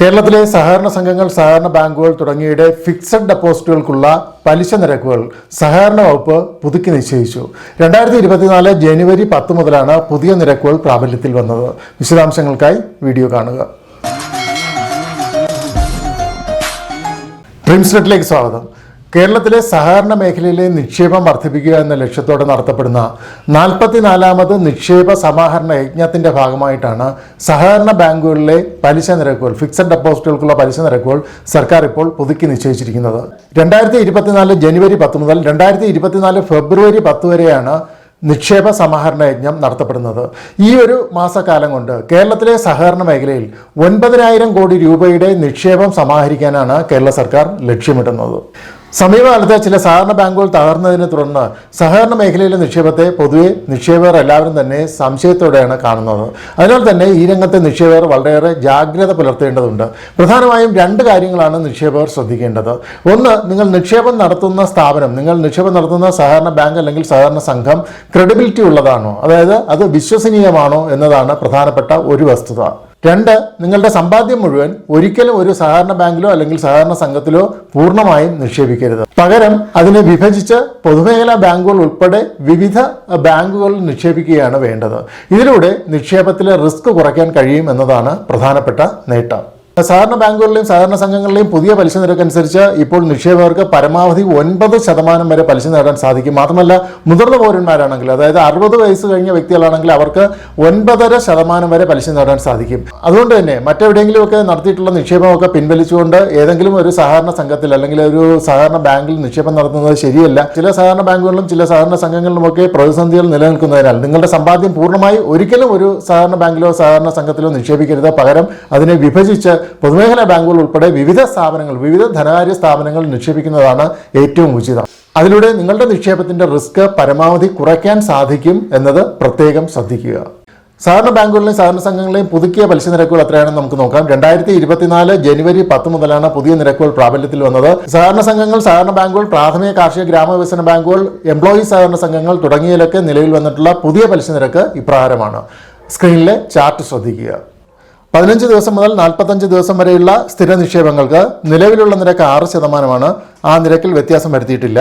കേരളത്തിലെ സഹകരണ സംഘങ്ങൾ സഹകരണ ബാങ്കുകൾ തുടങ്ങിയുടെ ഫിക്സഡ് ഡെപ്പോസിറ്റുകൾക്കുള്ള പലിശ നിരക്കുകൾ സഹകരണ വകുപ്പ് പുതുക്കി നിശ്ചയിച്ചു. രണ്ടായിരത്തി ഇരുപത്തിനാല് ജനുവരി പത്ത് മുതലാണ് പുതിയ നിരക്കുകൾ പ്രാബല്യത്തിൽ വന്നത്. വിശദാംശങ്ങൾക്കായി വീഡിയോ കാണുക. പ്രിൻസ്നെറ്റിലേക്ക് സ്വാഗതം. കേരളത്തിലെ സഹകരണ മേഖലയിലെ നിക്ഷേപം വർദ്ധിപ്പിക്കുക എന്ന ലക്ഷ്യത്തോടെ നടത്തപ്പെടുന്ന നാൽപ്പത്തിനാലാമത് നിക്ഷേപ സമാഹരണ യജ്ഞത്തിന്റെ ഭാഗമായിട്ടാണ് സഹകരണ ബാങ്കുകളിലെ പലിശ നിരക്കുകൾ ഫിക്സഡ് ഡെപ്പോസിറ്റുകൾക്കുള്ള പലിശ നിരക്കുകൾ സർക്കാർ ഇപ്പോൾ പുതുക്കി നിശ്ചയിച്ചിരിക്കുന്നത്. രണ്ടായിരത്തി ഇരുപത്തിനാല് ജനുവരി പത്ത് മുതൽ രണ്ടായിരത്തി ഇരുപത്തിനാല് ഫെബ്രുവരി പത്ത് വരെയാണ് നിക്ഷേപ സമാഹരണ യജ്ഞം നടത്തപ്പെടുന്നത്. ഈ ഒരു മാസക്കാലം കൊണ്ട് കേരളത്തിലെ സഹകരണ മേഖലയിൽ ഒൻപതിനായിരം കോടി രൂപയുടെ നിക്ഷേപം സമാഹരിക്കാനാണ് കേരള സർക്കാർ ലക്ഷ്യമിടുന്നത്. സമീപകാലത്ത് ചില സഹകരണ ബാങ്കുകൾ തകർന്നതിനെ തുടർന്ന് സഹകരണ മേഖലയിലെ നിക്ഷേപത്തെ പൊതുവെ നിക്ഷേപകർ എല്ലാവരും തന്നെ സംശയത്തോടെയാണ് കാണുന്നത്. അതിനാൽ തന്നെ ഈ രംഗത്തെ നിക്ഷേപകർ വളരെയേറെ ജാഗ്രത പുലർത്തേണ്ടതുണ്ട്. പ്രധാനമായും രണ്ട് കാര്യങ്ങളാണ് നിക്ഷേപകർ ശ്രദ്ധിക്കേണ്ടത്. ഒന്ന് നിങ്ങൾ നിക്ഷേപം നടത്തുന്ന സ്ഥാപനം നിങ്ങൾ നിക്ഷേപം നടത്തുന്ന സഹകരണ ബാങ്ക് അല്ലെങ്കിൽ സഹകരണ സംഘം ക്രെഡിബിലിറ്റി ഉള്ളതാണോ? അതായത് അത് വിശ്വസനീയമാണോ എന്നതാണ് പ്രധാനപ്പെട്ട ഒരു വസ്തുത. രണ്ട് നിങ്ങളുടെ സമ്പാദ്യം മുഴുവൻ ഒരിക്കലും ഒരു സഹകരണ ബാങ്കിലോ അല്ലെങ്കിൽ സഹകരണ സംഘത്തിലോ പൂർണമായും നിക്ഷേപിക്കരുത്. പകരം അതിനെ വിഭജിച്ച് പൊതുമേഖലാ ബാങ്കുകൾ ഉൾപ്പെടെ വിവിധ ബാങ്കുകളിൽ നിക്ഷേപിക്കുകയാണ് വേണ്ടത്. ഇതിലൂടെ നിക്ഷേപത്തിലെ റിസ്ക് കുറയ്ക്കാൻ കഴിയും എന്നതാണ് പ്രധാനപ്പെട്ട നേട്ടം. സഹകരണ ബാങ്കുകളിലെയും സഹകരണ സംഘങ്ങളിലെയും പുതിയ പലിശ നിരക്ക് അനുസരിച്ച് ഇപ്പോൾ നിക്ഷേപകർക്ക് പരമാവധി ഒൻപത് ശതമാനം വരെ പലിശ നേടാൻ സാധിക്കും. മാത്രമല്ല മുതിർന്ന പൗരന്മാരാണെങ്കിൽ അതായത് അറുപത് വയസ്സ് കഴിഞ്ഞ വ്യക്തികളാണെങ്കിൽ അവർക്ക് ഒൻപതര ശതമാനം വരെ പലിശ നേടാൻ സാധിക്കും. അതുകൊണ്ട് തന്നെ മറ്റെവിടെയെങ്കിലുമൊക്കെ നടത്തിയിട്ടുള്ള നിക്ഷേപമൊക്കെ പിൻവലിച്ചുകൊണ്ട് ഏതെങ്കിലും ഒരു സഹകരണ സംഘത്തിൽ അല്ലെങ്കിൽ ഒരു സഹകരണ ബാങ്കിൽ നിക്ഷേപം നടത്തുന്നത് ശരിയല്ല. ചില സഹകരണ ബാങ്കുകളിലും ചില സഹകരണ സംഘങ്ങളിലുമൊക്കെ പ്രതിസന്ധികൾ നിലനിൽക്കുന്നതിനാൽ നിങ്ങളുടെ സമ്പാദ്യം പൂർണമായി ഒരിക്കലും ഒരു സഹകരണ ബാങ്കിലോ സഹകരണ സംഘത്തിലോ നിക്ഷേപിക്കരുത്. പകരം അതിനെ വിഭജിച്ച് പൊതുമേഖലാ ബാങ്കുകൾ ഉൾപ്പെടെ വിവിധ സ്ഥാപനങ്ങൾ വിവിധ ധനകാര്യ സ്ഥാപനങ്ങൾ നിക്ഷേപിക്കുന്നതാണ് ഏറ്റവും ഉചിതം. അതിലൂടെ നിങ്ങളുടെ നിക്ഷേപത്തിന്റെ റിസ്ക് പരമാവധി കുറയ്ക്കാൻ സാധിക്കും എന്നത് പ്രത്യേകം ശ്രദ്ധിക്കുക. സഹകരണ ബാങ്കുകളിലെയും സഹകരണ സംഘങ്ങളിലെയും പുതുക്കിയ പലിശ നിരക്കുകൾ എത്രയാണെന്ന് നമുക്ക് നോക്കാം. രണ്ടായിരത്തി ഇരുപത്തിനാല് ജനുവരി പത്ത് മുതലാണ് പുതിയ നിരക്കുകൾ പ്രാബല്യത്തിൽ വന്നത്. സഹകരണ സംഘങ്ങൾ സഹകരണ ബാങ്കുകൾ പ്രാഥമിക കാർഷിക ഗ്രാമവികസന ബാങ്കുകൾ എംപ്ലോയി സഹകരണ സംഘങ്ങൾ തുടങ്ങിയതിലൊക്കെ നിലവിൽ വന്നിട്ടുള്ള പുതിയ പലിശ നിരക്ക് ഇപ്രകാരമാണ്. സ്ക്രീനിലെ ചാർട്ട് ശ്രദ്ധിക്കുക. പതിനഞ്ച് ദിവസം മുതൽ നാൽപ്പത്തഞ്ച് ദിവസം വരെയുള്ള സ്ഥിര നിക്ഷേപങ്ങൾക്ക് നിലവിലുള്ള നിരക്ക് ആറ് ശതമാനമാണ്. ആ നിരക്കിൽ വ്യത്യാസം വരുത്തിയിട്ടില്ല.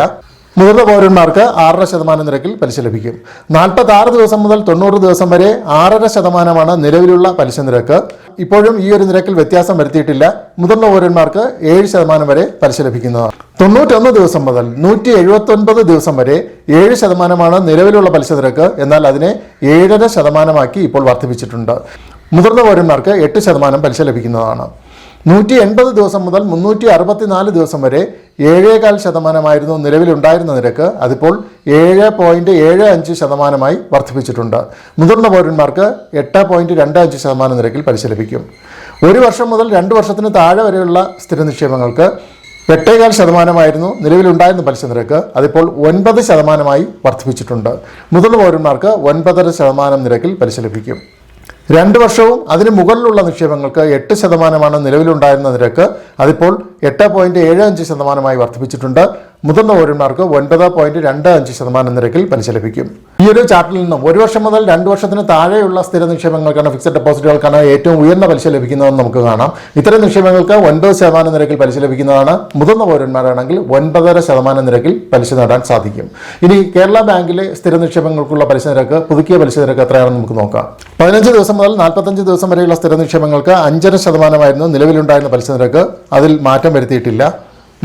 മുതിർന്ന പൗരന്മാർക്ക് ആറര ശതമാനം നിരക്കിൽ പലിശ ലഭിക്കും. നാൽപ്പത്തി ആറ് ദിവസം മുതൽ തൊണ്ണൂറ് ദിവസം വരെ ആറര ശതമാനമാണ് നിലവിലുള്ള പലിശ നിരക്ക്. ഇപ്പോഴും ഈ ഒരു നിരക്കിൽ വ്യത്യാസം വരുത്തിയിട്ടില്ല. മുതിർന്ന പൗരന്മാർക്ക് ഏഴ് ശതമാനം വരെ പലിശ ലഭിക്കുന്നതാണ് തൊണ്ണൂറ്റൊന്ന് ദിവസം മുതൽ നൂറ്റി എഴുപത്തൊൻപത് ദിവസം വരെ ഏഴ് ശതമാനമാണ് നിലവിലുള്ള പലിശ നിരക്ക്. എന്നാൽ അതിനെ ഏഴര ശതമാനമാക്കി ഇപ്പോൾ വർദ്ധിപ്പിച്ചിട്ടുണ്ട്. മുതിർന്ന പൗരന്മാർക്ക് എട്ട് ശതമാനം പലിശ ലഭിക്കുന്നതാണ്. നൂറ്റി എൺപത് ദിവസം മുതൽ മുന്നൂറ്റി അറുപത്തിനാല് ദിവസം വരെ ഏഴേകാൽ ശതമാനമായിരുന്നു നിലവിലുണ്ടായിരുന്ന നിരക്ക്. അതിപ്പോൾ ഏഴ് പോയിന്റ് ഏഴ് അഞ്ച് ശതമാനമായി വർദ്ധിപ്പിച്ചിട്ടുണ്ട്. മുതിർന്ന പൗരന്മാർക്ക് എട്ട് പോയിന്റ് രണ്ട് അഞ്ച് ശതമാനം നിരക്കിൽ പലിശ ലഭിക്കും. ഒരു വർഷം മുതൽ രണ്ട് വർഷത്തിന് താഴെ വരെയുള്ള സ്ഥിര നിക്ഷേപങ്ങൾക്ക് എട്ടേകാൽ ശതമാനമായിരുന്നു നിലവിലുണ്ടായിരുന്ന പലിശ നിരക്ക്. അതിപ്പോൾ ഒൻപത് ശതമാനമായി വർദ്ധിപ്പിച്ചിട്ടുണ്ട്. മുതിർന്ന പൗരന്മാർക്ക് ഒൻപതര ശതമാനം നിരക്കിൽ പലിശ ലഭിക്കും. രണ്ട് വർഷവും അതിന് മുകളിലുള്ള നിക്ഷേപങ്ങൾക്ക് എട്ട് ശതമാനമാണ് നിലവിലുണ്ടായിരുന്ന നിരക്ക്. അതിപ്പോൾ എട്ട് പോയിന്റ് ഏഴ് അഞ്ച് ശതമാനമായി വർദ്ധിപ്പിച്ചിട്ടുണ്ട്. മുതിർന്ന പൗരന്മാർക്ക് ഒൻപത് പോയിന്റ് രണ്ട് അഞ്ച് ശതമാനം നിരക്കിൽ പലിശ ലഭിക്കും. ഈ ഒരു ചാർട്ടിൽ നിന്നും ഒരു വർഷം മുതൽ രണ്ട് വർഷത്തിന് താഴെയുള്ള സ്ഥിര നിക്ഷേപങ്ങൾക്കാണ് ഫിക്സഡ് ഡെപ്പോസിറ്റുകൾക്കാണ് ഏറ്റവും ഉയർന്ന പലിശ ലഭിക്കുന്നതെന്ന് നമുക്ക് കാണാം. ഇത്തരം നിക്ഷേപങ്ങൾക്ക് ഒൻപത് ശതമാനം നിരക്കിൽ പലിശ ലഭിക്കുന്നതാണ്. മുതിർന്ന പൗരന്മാരാണെങ്കിൽ ഒൻപതര ശതമാനം നിരക്കിൽ പലിശ നേടാൻ സാധിക്കും. ഇനി കേരള ബാങ്കിലെ സ്ഥിര നിക്ഷേപങ്ങൾക്കുള്ള പലിശ നിരക്ക് പുതുക്കിയ പലിശ നിരക്ക് എത്രയാണെന്ന് നമുക്ക് നോക്കാം. പതിനഞ്ച് ദിവസം മുതൽ നാൽപ്പത്തഞ്ച് ദിവസം വരെയുള്ള സ്ഥിര നിക്ഷേപങ്ങൾക്ക് അഞ്ചര ശതമാനമായിരുന്നു നിലവിലുണ്ടായിരുന്ന പലിശ നിരക്ക്. അതിൽ മാറ്റം വരുത്തിയിട്ടില്ല.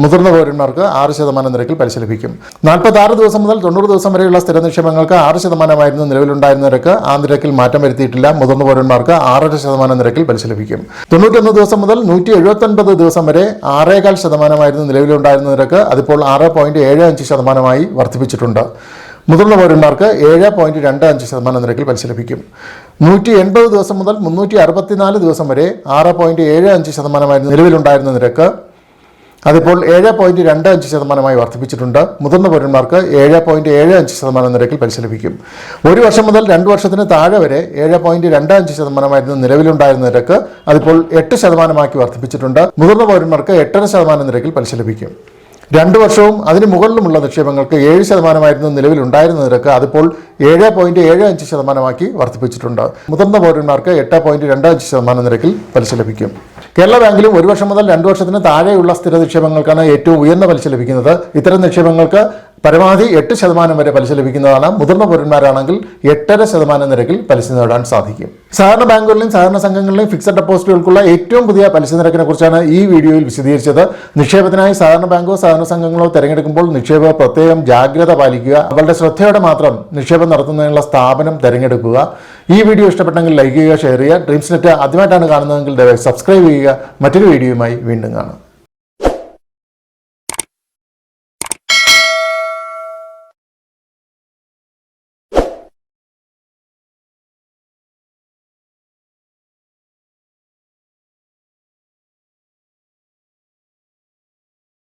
മുതിർന്ന പൗരന്മാർക്ക് ആറ് ശതമാനം നിരക്കിൽ പലിശ ലഭിക്കും. നാൽപ്പത്തി ആറ് ദിവസം മുതൽ തൊണ്ണൂറ് ദിവസം വരെയുള്ള സ്ഥിര നിക്ഷേപങ്ങൾക്ക് ആറ് ശതമാനമായിരുന്നു നിലവിലുണ്ടായിരുന്ന നിരക്ക്. ആ നിരക്കിൽ മാറ്റം വരുത്തിയിട്ടില്ല. മുതിർന്ന പൗരന്മാർക്ക് ആറര ശതമാനം നിരക്കിൽ പലിശ ലഭിക്കും. തൊണ്ണൂറ്റൊന്ന് ദിവസം മുതൽ നൂറ്റി എഴുപത്തൊൻപത് ദിവസം വരെ ആറേകാൽ ശതമാനമായിരുന്നു നിലവിലുണ്ടായിരുന്ന നിരക്ക്. അതിപ്പോൾ ആറ് പോയിന്റ് ഏഴ് അഞ്ച് ശതമാനമായി വർദ്ധിപ്പിച്ചിട്ടുണ്ട്. മുതിർന്ന പൗരന്മാർക്ക് ഏഴ് പോയിന്റ് രണ്ട് അഞ്ച് ശതമാനം നിരക്കിൽ പലിശ ലഭിക്കും. നൂറ്റി എൺപത് ദിവസം മുതൽ മുന്നൂറ്റി അറുപത്തിനാല് ദിവസം വരെ ആറ് പോയിന്റ് ഏഴ് അഞ്ച് ശതമാനമായിരുന്നു നിലവിലുണ്ടായിരുന്ന നിരക്ക്. അതിപ്പോൾ ഏഴ് പോയിന്റ് രണ്ട് അഞ്ച് ശതമാനമായി വർദ്ധിപ്പിച്ചിട്ടുണ്ട്. മുതിർന്ന പൗരന്മാർക്ക് ഏഴ് പോയിന്റ് ഏഴ് അഞ്ച് ശതമാനം നിരക്കിൽ പലിശ ലഭിക്കും. ഒരു വർഷം മുതൽ രണ്ട് വർഷത്തിന് താഴെ വരെ ഏഴ് പോയിന്റ് രണ്ട് അഞ്ച് ശതമാനമായിരുന്നു നിലവിലുണ്ടായിരുന്ന നിരക്ക്. അതിപ്പോൾ എട്ട് ശതമാനമാക്കി വർദ്ധിപ്പിച്ചിട്ടുണ്ട്. മുതിർന്ന പൗരന്മാർക്ക് എട്ടര ശതമാനം നിരക്കിൽ പലിശ ലഭിക്കും. രണ്ട് വർഷവും അതിന് മുകളിലുമുള്ള നിക്ഷേപങ്ങൾക്ക് ഏഴ് ശതമാനമായിരുന്നു നിലവിലുണ്ടായിരുന്ന നിരക്ക് അതിപ്പോൾ ഏഴ് പോയിന്റ് ഏഴ് അഞ്ച് ശതമാനമാക്കി വർദ്ധിപ്പിച്ചിട്ടുണ്ട്. മുതിർന്ന പൗരന്മാർക്ക് എട്ട് പോയിന്റ് രണ്ട് അഞ്ച് ശതമാനം നിരക്കിൽ പലിശ ലഭിക്കും. കേരള ബാങ്കിലും ഒരു വർഷം മുതൽ രണ്ട് വർഷത്തിന് താഴെയുള്ള സ്ഥിര നിക്ഷേപങ്ങൾക്കാണ് ഏറ്റവും ഉയർന്ന പലിശ ലഭിക്കുന്നത്. ഇത്തരം നിക്ഷേപങ്ങൾക്ക് പരമാവധി എട്ട് ശതമാനം വരെ പലിശ ലഭിക്കുന്നതാണ് മുതിർന്ന പൗരന്മാരാണെങ്കിൽ എട്ടര ശതമാനം നിരക്കിൽ പലിശ നേടാൻ സാധിക്കും. സഹകരണ ബാങ്കുകളിലും സഹകരണ സംഘങ്ങളിലെയും ഫിക്സഡ് ഡെപ്പോസിറ്റുകൾക്കുള്ള ഏറ്റവും പുതിയ പലിശ നിരക്കിനെ കുറിച്ചാണ് ഈ വീഡിയോയിൽ വിശദീകരിച്ചത്. നിക്ഷേപത്തിനായി സഹകരണ ബാങ്കോ സഹകരണ സംഘങ്ങളോ തിരഞ്ഞെടുക്കുമ്പോൾ നിക്ഷേപകർ പ്രത്യേകം ജാഗ്രത പാലിക്കുക. അവരുടെ ശ്രദ്ധയോടെ മാത്രം നിക്ഷേപം നടത്തുന്നതിനുള്ള സ്ഥാപനം തിരഞ്ഞെടുക്കുക. ഈ വീഡിയോ ഇഷ്ടപ്പെട്ടെങ്കിൽ ലൈക്ക് ചെയ്യുക ഷെയർ ചെയ്യുക. ഡ്രീംസ് നെറ്റ് ആദ്യമായിട്ടാണ് കാണുന്നതെങ്കിൽ ദയവായി സബ്സ്ക്രൈബ് ചെയ്യുക. മറ്റൊരു വീഡിയോയുമായി വീണ്ടും കാണാം.